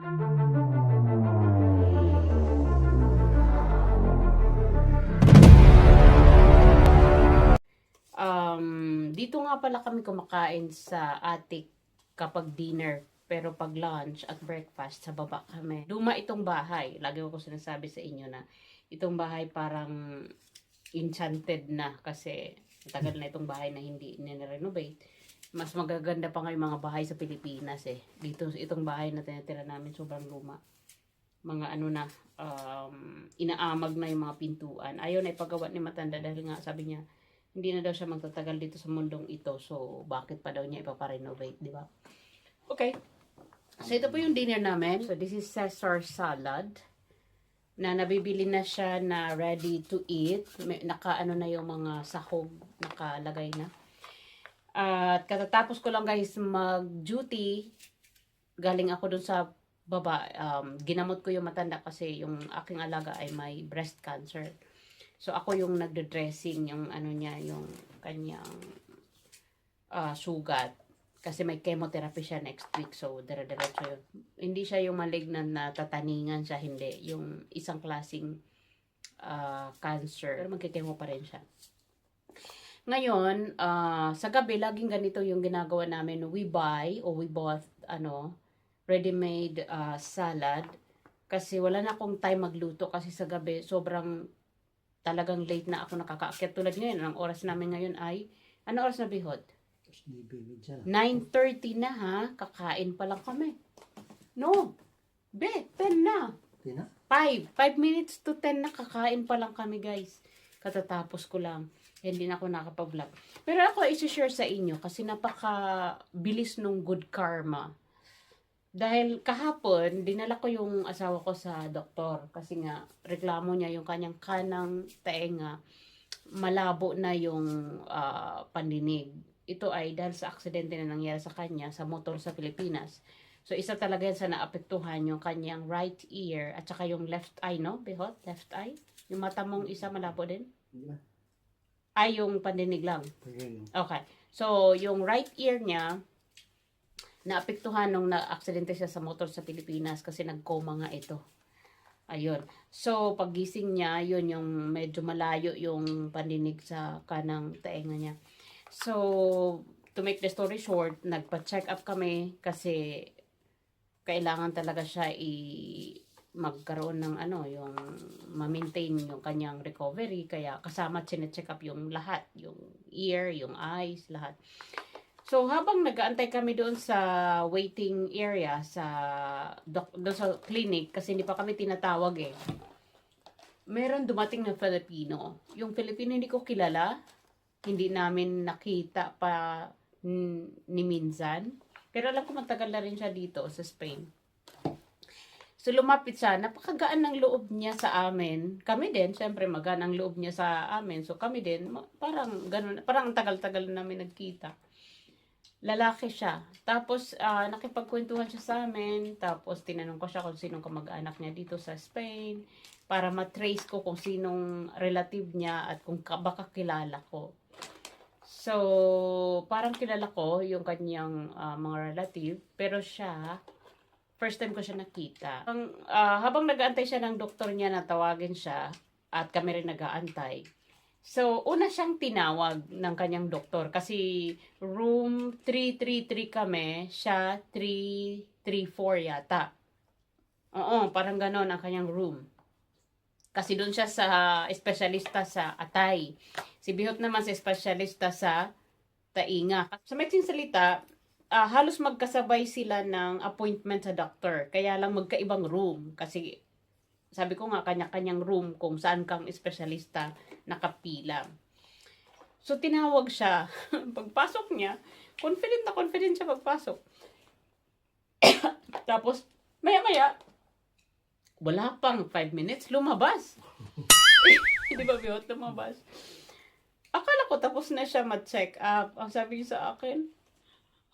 Um, dito nga pala kami kumakain sa attic kapag dinner. Pero pag lunch at breakfast, sa baba kami. Luma itong bahay. Lagi ko sinasabi sa inyo na itong bahay parang enchanted na kasi matagal na itong bahay na hindi nire-renovate. Mas magaganda pa nga yung mga bahay sa Pilipinas eh. Dito, itong bahay na tinitira namin sobrang luma. Mga ano na, um, inaamag na yung mga pintuan. Ayaw na ipagawa ni Matanda dahil nga sabi niya, hindi na daw siya magtatagal dito sa mundong ito. So, bakit pa daw niya ipaparenovate, di ba? Okay. So, ito po yung dinner namin. So, this is Caesar salad na nabibili na siya na ready to eat. May, naka ano na yung mga sahog nakalagay na. At katatapos ko lang guys mag-duty, galing ako dun sa baba. Um, ginamot ko yung matanda kasi yung aking alaga ay may breast cancer. So ako yung nagde-dressing yung ano niya, yung kanyang ah, sugat. Kasi may chemotherapy siya next week. So, dire-diretso yun. Hindi siya yung malignant na tataningan siya. Hindi. Yung isang klasing ah, cancer. Pero magkikemo pa rin siya. Ngayon, ah, sa gabi, laging ganito yung ginagawa namin. We buy or we bought, ano, ready-made ah, salad. Kasi wala na akong time magluto kasi sa gabi sobrang talagang late na ako nakakaakyat. Tulad ngayon, ang oras namin ngayon ay, ano oras na bihod? Tapos di baby dyan. 9.30 na ha, kakain pa lang kami. No, be, 10 na. Di na? 5, 5 minutes to 10 na kakain pa lang kami guys. Katatapos ko lang. Hindi na ako nakapag-vlog. Pero ako isi-share sa inyo kasi napaka bilis nung good karma. Dahil kahapon, dinala ko yung asawa ko sa doktor kasi nga reklamo niya yung kanyang kanang taenga malabo na yung ah, pandinig. Ito ay dahil sa aksidente na nangyari sa kanya sa motor sa Pilipinas. So isa talaga yan sa naapektuhan yung kanyang right ear at saka yung left eye, no? Behot, left eye. Yung mata mong isa malabo din. Di ba? Ay, yung pandinig lang. Okay. So, yung right ear niya, naapektuhan nung na-aksidente siya sa motor sa Pilipinas kasi nag-coma nga ito. Ayun. So, pagising niya, yun yung medyo malayo yung pandinig sa kanang taenga niya. So, to make the story short, nagpa-check up kami kasi kailangan talaga siya i magkaroon ng ano, yung ma-maintain yung kanyang recovery. Kaya kasama check up yung lahat. Yung ear, yung eyes, lahat. So, habang nag-aantay kami doon sa waiting area sa doc, doon sa clinic kasi hindi pa kami tinatawag eh. Meron dumating na Filipino. Yung Filipino hindi ko kilala. Hindi namin nakita pa ni minsan. Pero alam ko matagal na rin siya dito sa Spain. So lumapit siya, napakagaan ng loob niya sa amin. Kami din, syempre magaan ang loob niya sa amin. So kami din, parang ganun, parang ang tagal-tagal na namin nagkita lalaki siya. Tapos, ah, nakipagkwentuhan siya sa amin. Tapos, tinanong ko siya kung sinong kamag-anak niya dito sa Spain. Para matrace ko kung sinong relative niya at kung ka, baka kilala ko. So, parang kilala ko yung kanyang ah, mga relative. Pero siya, first time ko siya nakita. Ang, ah, habang nag-aantay siya ng doktor niya na tawagin siya, at kami rin nag-aantay, So, una siyang tinawag ng kanyang doktor kasi room 333 kami, siya 334 yata. Oo, parang ganon ang kanyang room. Kasi doon siya sa espesyalista sa atay. Si Bihot naman sa espesyalista sa tainga. Sa maiksing salita, ah, halos magkasabay sila ng appointment sa doctor. Kaya lang magkaibang room. Kasi sabi ko nga, kanya-kanyang room kung saan kang espesyalista nakapila. So, tinawag siya. Pagpasok niya, confident na confident siya pagpasok. Tapos, maya-maya, wala pang 5 minutes, lumabas. Di ba, Biyot? Lumabas. Akala ko tapos na siya ma-check up. Ang sabi niya sa akin,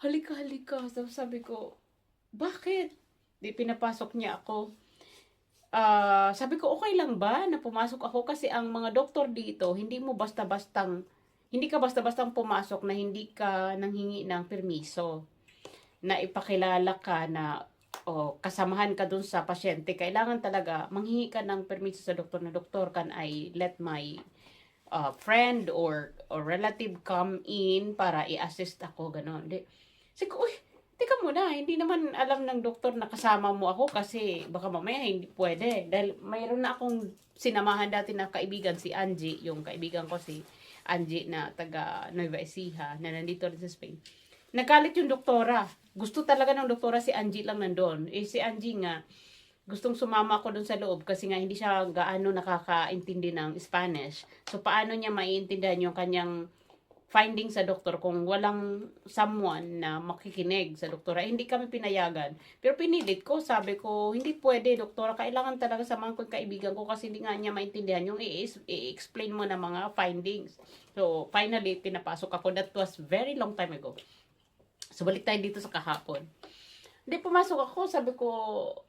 halika, halika. Tapos sabi ko, bakit? Di pinapasok niya ako. Ah, sabi ko, okay lang ba na pumasok ako? Kasi ang mga doktor dito, hindi mo basta-bastang, hindi ka basta-bastang pumasok na hindi ka nanghingi ng permiso. Na ipakilala ka na o kasamahan ka dun sa pasyente, kailangan talaga manghingi ka ng permiso sa doktor na doktor can I let my uh, friend or or relative come in para i-assist ako ganon. Di, Sige, uy, teka muna, hindi naman alam ng doktor na kasama mo ako kasi baka mamaya hindi pwede. Dahil mayroon na akong sinamahan dati na kaibigan si Angie, yung kaibigan ko si Angie na taga Nueva Ecija na nandito rin sa Spain. Nagalit yung doktora. Gusto talaga ng doktora si Angie lang nandun. Eh si Angie nga, gustong sumama ako dun sa loob kasi nga hindi siya gaano nakakaintindi ng Spanish. So paano niya maiintindihan yung kanyang finding sa doktor kung walang someone na makikinig sa doktora. Eh, hindi kami pinayagan. Pero pinilit ko, sabi ko, hindi pwede, doktora. Kailangan talaga samahan ko yung kaibigan ko kasi hindi nga niya maintindihan yung i-explain mo na mga findings. So, finally, pinapasok ako. That was very long time ago. So, balik tayo dito sa kahapon. Hindi, pumasok ako, sabi ko,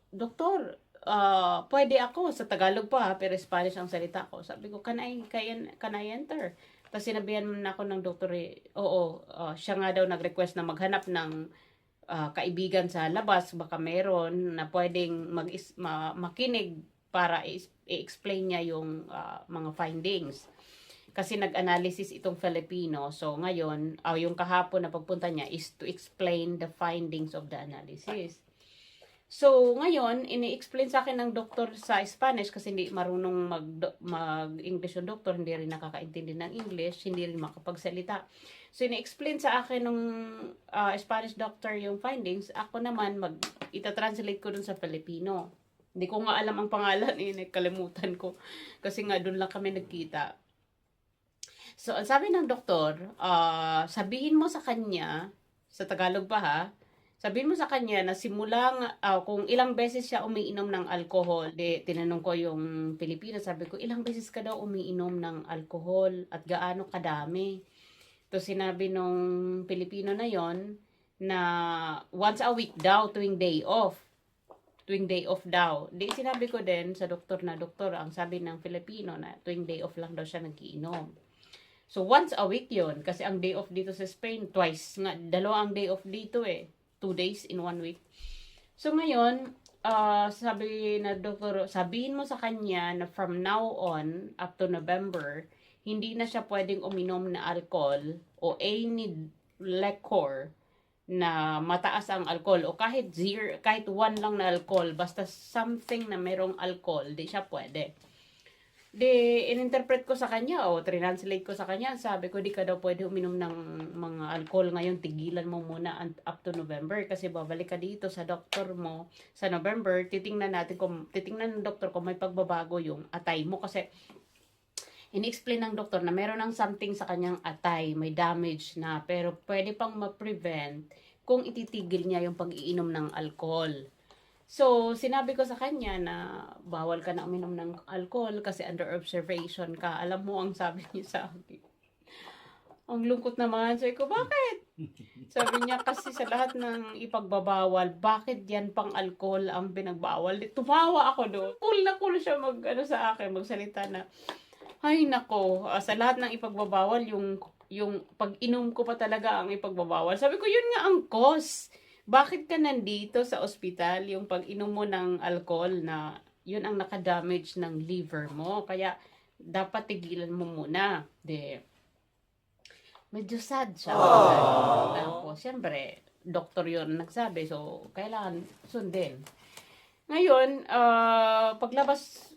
Doktor, ah, pwede ako sa Tagalog pa, pero Spanish ang salita ko. Sabi ko, can I, can, can I enter? Tapos sinabihan na ako ng doktor, eh, oo, ah, siya nga daw nag-request na maghanap ng ah, kaibigan sa labas, baka meron na pwedeng mag ma- makinig para i-explain niya yung ah, mga findings. Kasi nag-analysis itong Filipino. So ngayon, ah, yung kahapon na pagpunta niya is to explain the findings of the analysis. So, ngayon, ini-explain sa akin ng doktor sa Spanish kasi hindi marunong mag, mag-English yung doktor, hindi rin nakakaintindi ng English, hindi rin makapagsalita. So, ini-explain sa akin ng Spanish doctor yung findings. Ako naman, mag, ita-translate ko dun sa Filipino. Hindi ko nga alam ang pangalan, eh, nakalimutan ko. Kasi nga, dun lang kami nagkita. So, ang sabi ng doktor, ah, sabihin mo sa kanya, sa Tagalog pa ha, sabihin mo sa kanya na simulang ah, kung ilang beses siya umiinom ng alcohol. De, tinanong ko yung Pilipino, sabi ko, ilang beses ka daw umiinom ng alcohol at gaano kadami? To sinabi nung Pilipino na yon na once a week daw tuwing day off. Tuwing day off daw. Di sinabi ko din sa doktor na doktor, ang sabi ng Filipino na tuwing day off lang daw siya nagiinom. So once a week yon kasi ang day off dito sa Spain twice nga dalawa ang day off dito eh two days in one week. So ngayon, ah, sabi na doktor, sabihin mo sa kanya na from now on up to November, hindi na siya pwedeng uminom na alcohol o any liquor na mataas ang alcohol o kahit zero, kahit one lang na alcohol, basta something na merong alcohol, di siya pwede. Di, ininterpret ko sa kanya o translate ko sa kanya, sabi ko di ka daw pwede uminom ng mga alcohol ngayon, tigilan mo muna un- up to November kasi babalik ka dito sa doktor mo sa November, titingnan natin kung titingnan ng doktor kung may pagbabago yung atay mo kasi in-explain ng doktor na meron ng something sa kanyang atay, may damage na, pero pwede pang ma-prevent kung ititigil niya yung pag-iinom ng alcohol. So, sinabi ko sa kanya na bawal ka na uminom ng alcohol kasi under observation ka. Alam mo ang sabi niya sa akin. Ang lungkot naman. Sabi ko, bakit? Sabi niya kasi sa lahat ng ipagbabawal, bakit yan pang alcohol ang pinagbawal? Tumawa ako doon. Cool na cool siya mag, ano, sa akin, magsalita na, ay nako, ah, sa lahat ng ipagbabawal, yung, yung pag-inom ko pa talaga ang ipagbabawal. Sabi ko, yun nga ang cause. Bakit ka nandito sa ospital, yung pag-inom mo ng alcohol na yun ang nakadamage ng liver mo. Kaya, dapat tigilan mo muna. De, medyo sad siya. Tapos, syempre, doktor yun nagsabi. So, kailangan sundin. Ngayon, ah, paglabas,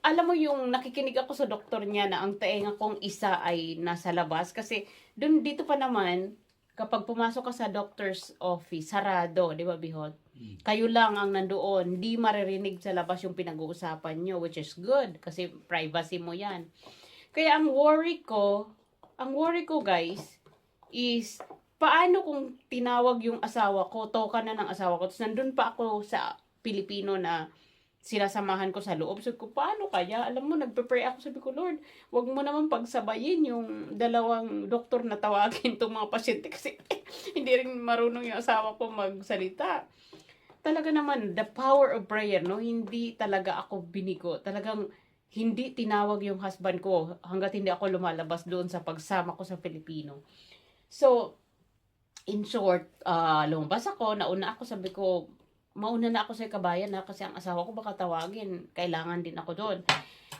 alam mo yung nakikinig ako sa doktor niya na ang taenga kong isa ay nasa labas. Kasi, dun dito pa naman, kapag pumasok ka sa doctor's office, sarado, di ba, Bihot? Kayo lang ang nandoon, di maririnig sa labas yung pinag-uusapan nyo, which is good, kasi privacy mo yan. Kaya ang worry ko, ang worry ko guys, is paano kung tinawag yung asawa ko, toka na ng asawa ko, tapos nandun pa ako sa Pilipino na sinasamahan ko sa loob. Sabi ko, paano kaya? Alam mo, nagpe-pray ako. Sabi ko, Lord, wag mo naman pagsabayin yung dalawang doktor na tawagin itong mga pasyente kasi hindi rin marunong yung asawa ko magsalita. Talaga naman, the power of prayer, no? Hindi talaga ako binigo. Talagang hindi tinawag yung husband ko hanggat hindi ako lumalabas doon sa pagsama ko sa Pilipino. So, in short, ah lumabas ako, nauna ako, sabi ko, mauna na ako sa kabayan na kasi ang asawa ko baka tawagin. Kailangan din ako doon.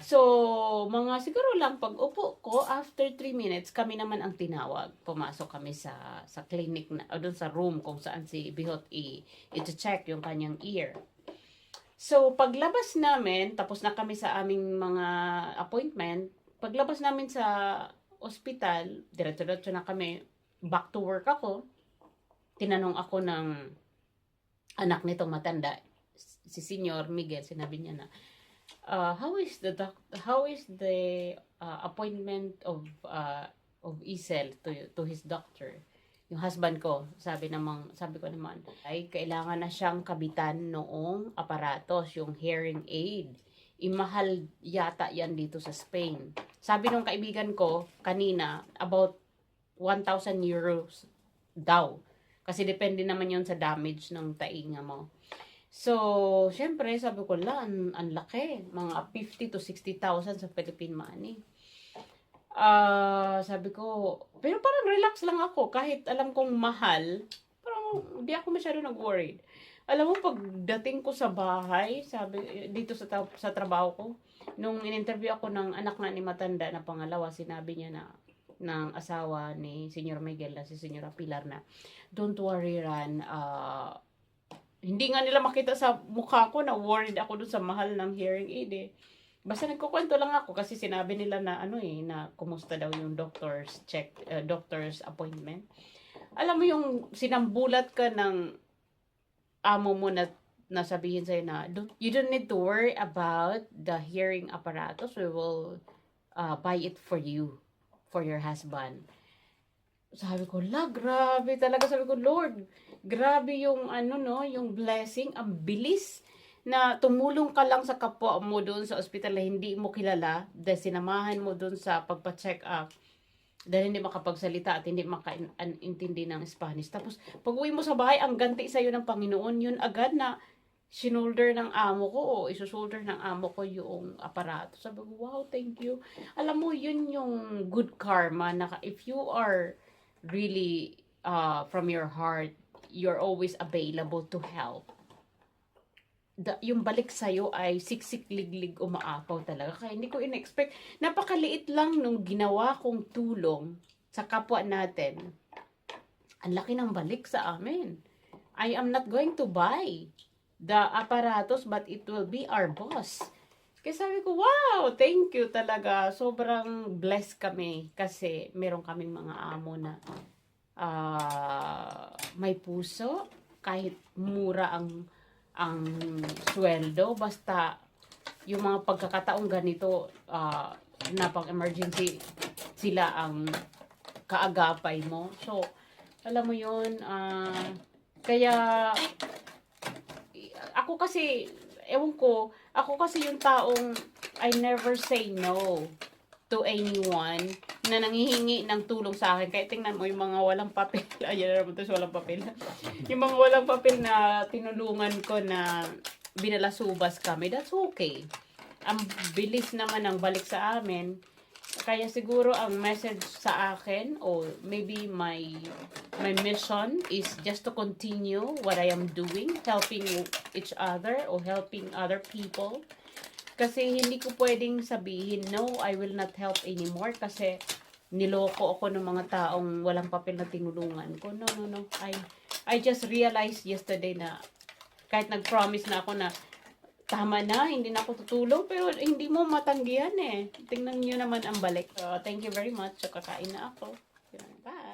So, mga siguro lang pag upo ko, after 3 minutes, kami naman ang tinawag. Pumasok kami sa sa clinic na, o doon sa room kung saan si Bihot i, i-check yung kanyang ear. So, paglabas namin, tapos na kami sa aming mga appointment, paglabas namin sa ospital, diretso-diretso na kami, back to work ako, tinanong ako ng anak nitong matanda, si Senyor Miguel, sinabi niya na, uh, how is the doc- how is the uh, appointment of uh, of Isel to to his doctor? Yung husband ko, sabi namang sabi ko naman, ay kailangan na siyang kabitan noong aparatos, yung hearing aid. Imahal yata yan dito sa Spain. Sabi nung kaibigan ko kanina, about 1,000 euros daw. Kasi depende naman yon sa damage ng tainga mo. So, syempre, sabi ko, la, ang, laki. Mga 50 to 60,000 sa Philippine money. Ah, sabi ko, pero parang relax lang ako. Kahit alam kong mahal, parang hindi ako masyado nag-worried. Alam mo, pagdating ko sa bahay, sabi, dito sa, sa trabaho ko, nung in-interview ako ng anak na ni Matanda na pangalawa, sinabi niya na, ng asawa ni Senyor Miguel na si Senyora Pilar na, don't worry, Ran, ah, hindi nga nila makita sa mukha ko na worried ako dun sa mahal ng hearing aid eh. Basta nagkukwento lang ako kasi sinabi nila na ano eh, na kumusta daw yung doctor's check, uh, doctor's appointment. Alam mo yung sinambulat ka ng amo mo na nasabihin sa'yo na don't, you don't need to worry about the hearing apparatus. We will uh, buy it for you, for your husband. Sabi ko, la, grabe talaga. Sabi ko, Lord, grabe yung ano no, yung blessing, ang bilis na tumulong ka lang sa kapwa mo doon sa ospital na hindi mo kilala dahil sinamahan mo doon sa pagpa-check up dahil hindi makapagsalita at hindi makaintindi ng Spanish. Tapos, pag uwi mo sa bahay, ang ganti sa'yo ng Panginoon, yun agad na sinolder ng amo ko o isusolder ng amo ko yung aparato. Sabi ko, wow, thank you. Alam mo, yun yung good karma na if you are really uh, from your heart, you're always available to help. Da, yung balik sa'yo ay siksik-liglig umaapaw talaga. Kaya hindi ko in-expect. Napakaliit lang nung ginawa kong tulong sa kapwa natin. Ang laki ng balik sa amin. I am not going to buy the apparatus but it will be our boss. Kaya sabi ko, wow, thank you talaga. Sobrang blessed kami kasi meron kaming mga amo na ah, may puso kahit mura ang ang sweldo basta yung mga pagkakataong ganito ah, na pang emergency sila ang kaagapay mo so alam mo yun ah, kaya ako kasi ewan ko ako kasi yung taong I never say no to anyone na nangihingi ng tulong sa akin. Kaya tingnan mo yung mga walang papel. Ayan na naman to sa walang papel. yung mga walang papel na tinulungan ko na binalasubas kami. That's okay. Ang bilis naman ng balik sa amin. Kaya siguro ang message sa akin or maybe my my mission is just to continue what I am doing, helping each other or helping other people. Kasi hindi ko pwedeng sabihin, no, I will not help anymore kasi niloko ako ng mga taong walang papel na tinulungan ko. No, no, no. I, I just realized yesterday na kahit nag-promise na ako na tama na, hindi na ako tutulong, pero hindi mo matanggihan eh. Tingnan niyo naman ang balik. So, thank you very much. So, kakain na ako. Bye!